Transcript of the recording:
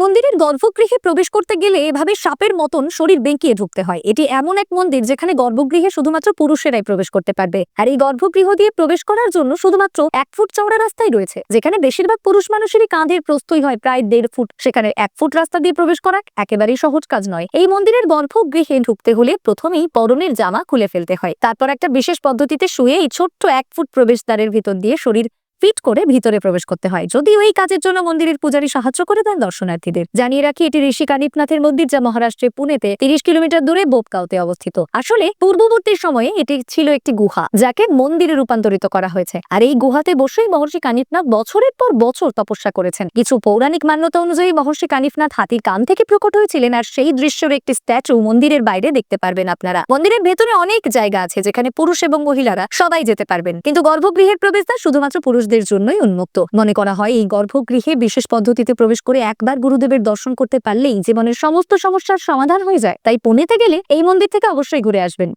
মন্দিরের গর্ভগৃহে প্রবেশ করতে গেলে এভাবে সাপের মতন শরীর বেঁকিয়ে ঢুকতে হয়। এটি এমন এক মন্দির যেখানে গর্ভগৃহে শুধুমাত্র পুরুষেরাই প্রবেশ করতে পারবে। আর এই গর্ভগৃহ দিয়ে প্রবেশ করার জন্য শুধুমাত্র এক ফুট চওড়া রাস্তাই রয়েছে, যেখানে বেশিরভাগ পুরুষ মানুষেরই কাঁধের প্রস্তুই হয় প্রায় দেড় ফুট। সেখানে এক ফুট রাস্তা দিয়ে প্রবেশ করা একেবারেই সহজ কাজ নয়। এই মন্দিরের গর্ভগৃহে ঢুকতে হলে প্রথমেই পরনের জামা খুলে ফেলতে হয়। তারপর একটা বিশেষ পদ্ধতিতে শুয়ে এই ছোট্ট এক ফুট প্রবেশদ্বারের ভিতর দিয়ে শরীর ফিট করে ভিতরে প্রবেশ করতে হয়। যদিও এই কাজের জন্য মন্দিরের পূজারী সাহায্য করে দেন দর্শনার্থীদের। জানিয়ে রাখি, এটি ঋষি কানিপনাথের মন্দির যা মহারাষ্ট্রের পুনেতে তিরিশ কিলোমিটার দূরে বোপকাউতে অবস্থিত। আসলে পূর্ববর্তী সময়ে এটি ছিল একটি গুহা, যাকে মন্দিরে রূপান্তরিত করা হয়েছে। আর এই গুহাতে বসেই মহর্ষি কানিপনাথ বছরের পর বছর তপস্যা করেছেন। কিছু পৌরাণিক মান্যতা অনুযায়ী মহর্ষি কানিপনাথ হাতির কান থেকে প্রকট হয়েছিলেন, আর সেই দৃশ্যের একটি স্ট্যাচু মন্দিরের বাইরে দেখতে পারবেন আপনারা। মন্দিরের ভেতরে অনেক জায়গা আছে, যেখানে পুরুষ এবং মহিলারা সবাই যেতে পারবেন। কিন্তু গর্ভগৃহের প্রবেশদ্বার শুধুমাত্র পুরুষদের জন্যই উন্মুক্ত। মনে করা হয়, এই গর্ভগৃহে বিশেষ পদ্ধতিতে প্রবেশ করে একবার গুরুদেবের দর্শন করতে পারলেই জীবনের সমস্ত সমস্যার সমাধান হয়ে যায়। তাই পুনেতে গেলে এই মন্দির থেকে অবশ্যই ঘুরে আসবেন।